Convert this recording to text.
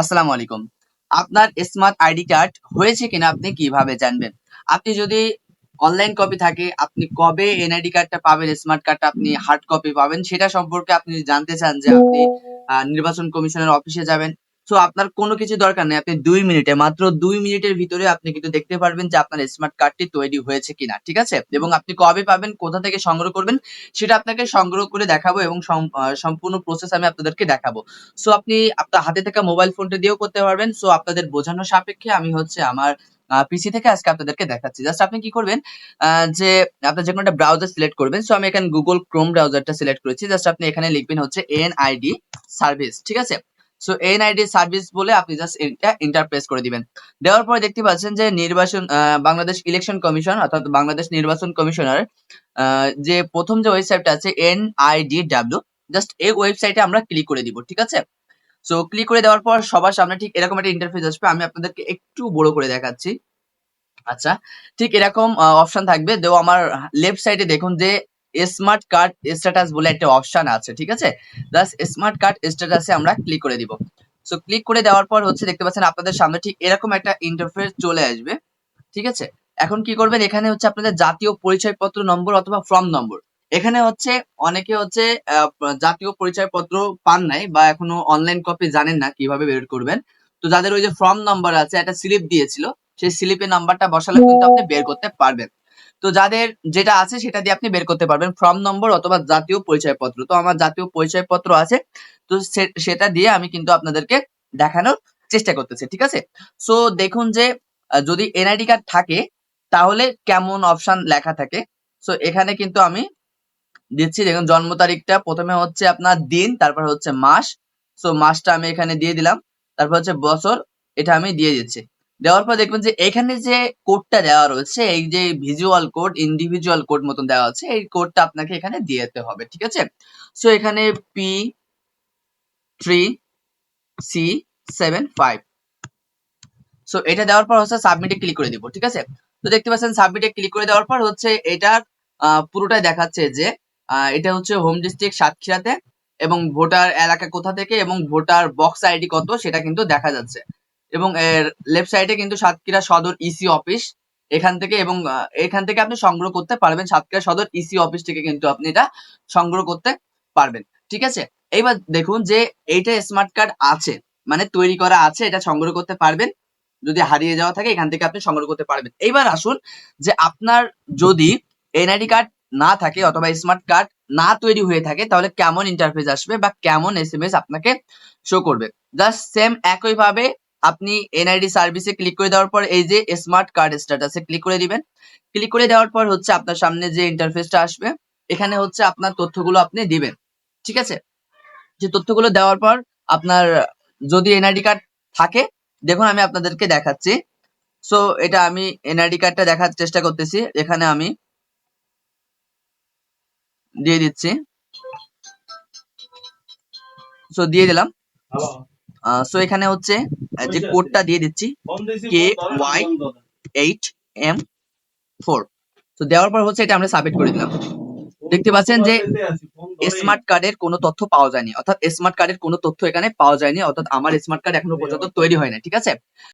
আসসালামু আলাইকুম। আপনার স্মার্ট আইডি কার্ড হয়েছে কিনা আপনি কীভাবে জানবেন? আপনি যদি অনলাইন কপি থাকে, আপনি কবে এনআইডি কার্ডটা পাবেন স্মার্ট কার্ডটা আপনি হার্ড কপি পাবেন, সেটা সম্পর্কে আপনি জানতে চান যে আপনি নির্বাচন কমিশনের অফিসে যাবেন তো আপনার কোনো কিছু দরকার নেই। আপনি দুই মিনিটে, মাত্র দুই মিনিটের ভিতরে আপনি কিন্তু দেখতে পারবেন যে আপনার স্মার্ট কার্ডটি তৈরি হয়েছে কিনা, ঠিক আছে? এবং আপনি কবে পাবেন, কোথা থেকে সংগ্রহ করবেন, সেটা আপনাকে সংগ্রহ করে দেখাবো এবং সম্পূর্ণ প্রসেস আমি আপনাদেরকে দেখাবো। সো আপনি আপনার হাতে থাকা মোবাইল ফোনটা দিয়েও করতে পারবেন। সো আপনাদের বোঝানোর সাপেক্ষে আমি হচ্ছে আমার পিসি থেকে আজকে আপনাদেরকে দেখাচ্ছি। জাস্ট আপনি কি করবেন যে আপনার যে কোনো একটা ব্রাউজার সিলেক্ট করবেন। সো আমি এখানে গুগল ক্রোম ব্রাউজারটা সিলেক্ট করেছি। জাস্ট আপনি এখানে লিখবেন হচ্ছে এনআইডি সার্ভিস ঠিক আছে? সো এন এনআইডি সার্ভিস বলে আপনি জাস্ট এটা ইন্টারপ্রেস করে দিবেন। দেওয়ার পরে দেখতে পাচ্ছেন যে নির্বাচন বাংলাদেশ ইলেকশন কমিশন অর্থাৎ বাংলাদেশ নির্বাচন কমিশনার যে প্রথম যে ওয়েবসাইটটা আছে এনআইডিডাব্লিউ জাস্ট এই ওয়েবসাইটে আমরা ক্লিক করে দিব, ঠিক আছে? সো ক্লিক করে দেওয়ার পর সবার সামনে ঠিক এরকম একটা ইন্টারফেস আসবে, আমি আপনাদেরকে একটু বড় করে দেখাচ্ছি। আচ্ছা ঠিক এরকম অপশন থাকবে। দেও আমার লেফট সাইডে দেখুন যে স্মার্ট কার্ড স্ট্যাটাস বলে একটা অপশন আছে, ঠিক আছে? জাস্ট স্মার্ট কার্ড স্ট্যাটাসে আমরা ক্লিক করে দিব। সো ক্লিক করে দেওয়ার পর হচ্ছে দেখতে পাচ্ছেন আপনাদের সামনে ঠিক এরকম একটা ইন্টারফেস চলে আসবে, ঠিক আছে? এখন কি করবেন? এখানে হচ্ছে আপনাদের জাতীয় পরিচয়পত্র নম্বর অথবা ফর্ম নম্বর এখানে হচ্ছে অনেকে হচ্ছে জাতীয় পরিচয়পত্র পান নাই বা এখনও অনলাইন কপি জানেন না কীভাবে বের করবেন। তো যাদের ওই যে ফর্ম নাম্বার আছে, একটা স্লিপ দিয়েছিল, সেই স্লিপের নাম্বারটা বসালে কিন্তু আপনি বের করতে পারবেন। তো যাদের যেটা আছে সেটা দিয়ে আপনি বের করতে পারবেন ফর্ম নম্বর অথবা জাতীয় পরিচয়পত্র। তো আমার জাতীয় পরিচয়পত্র আছে, তো সেটা দিয়ে আমি কিন্তু আপনাদেরকে দেখানোর চেষ্টা করতেছি, ঠিক আছে? সো দেখুন যে যদি এনআইডি কার্ড থাকে, তাহলে কেমন অপশন লেখা থাকে? সো এখানে কিন্তু আমি দিচ্ছি, দেখুন জন্ম তারিখটা, প্রথমে হচ্ছে আপনার দিন, তারপর হচ্ছে মাস। সো মাসটা আমি এখানে দিয়ে দিলাম, তারপর হচ্ছে বছর, এটা আমি দিয়ে দিচ্ছি। দেওয়ার পর দেখবেন যে এখানে যে কোডটা দেওয়া রয়েছে, এই যে ভিজুয়াল কোড ইন্ডিভিজুয়াল কোড মতন দেওয়া আছে, এই কোডটা আপনাকে এখানে দিয়ে দিতে হবে, ঠিক আছে? সো এখানে P three C seven five so এটা দেওয়ার পর হচ্ছে সাবমিটে ক্লিক করে দিব, ঠিক আছে? তো দেখতে পাচ্ছেন সাবমিটে ক্লিক করে দেওয়ার পর হচ্ছে এটার পুরোটাই দেখাচ্ছে যে এটা হচ্ছে হোম ডিস্ট্রিক্ট সাতক্ষীরাতে এবং ভোটার এলাকা কোথা থেকে এবং ভোটার বক্স আইডি কত সেটা কিন্তু দেখা যাচ্ছে। এবং এর লেফট সাইডে কিন্তু সাতক্ষীরা সদর ইসি অফিস এখান থেকে এবং এখান থেকে আপনি সংগ্রহ করতে পারবেন, সাতক্ষীরা সদর ইসি অফিস থেকে কিন্তু আপনি এটা সংগ্রহ করতে পারবেন, ঠিক আছে? এইবার দেখুন যে এইটা স্মার্ট কার্ড আছে মানে তৈরি করা আছে, এটা সংগ্রহ করতে পারবেন, যদি হারিয়ে যাওয়া থাকে এখান থেকে আপনি সংগ্রহ করতে পারবেন। এইবার আসুন যে আপনার যদি এনআইডি কার্ড না থাকে অথবা স্মার্ট কার্ড না তৈরি হয়ে থাকে, তাহলে কেমন ইন্টারফেস আসবে বা কেমন এস এম এস আপনাকে শো করবে? জাস্ট সেম একই ভাবে আপনি এনআইডি সার্ভিসে ক্লিক করে দেওয়ার পর এই যে স্মার্ট কার্ড স্ট্যাটাসে ক্লিক করে দিবেন। ক্লিক করে দেওয়ার পর হচ্ছে আপনার সামনে যে ইন্টারফেসটা আসবে, এখানে হচ্ছে আপনার তথ্যগুলো আপনি দিবেন। ঠিক আছে? যে তথ্যগুলো দেওয়ার পর আপনার যদি এনআইডি কার্ড থাকে, দেখুন আমি আপনাদেরকে দেখাচ্ছি। সো এটা আমি এনআইডি কার্ডটা দেখার চেষ্টা করতেছি। এখানে আমি দিয়ে দিচ্ছি। সো দিয়ে দিলাম। সো এখানে হচ্ছে যে কোডটা দিয়ে দিচ্ছি K Y eight M four তো দেওয়ার পর হচ্ছে এটা আমরা সাবমিট করে দিলাম। দেখতে পাচ্ছেন যে স্মার্ট কার্ডের কোনো তথ্য পাওয়া যায়নি। অর্থাৎ স্মার্ট কার্ডের কোনো তথ্য এখানে পাওয়া যায়নি। অর্থাৎ আমার স্মার্ট কার্ড এখনও পর্যন্ত তৈরি হয় না ঠিক আছে?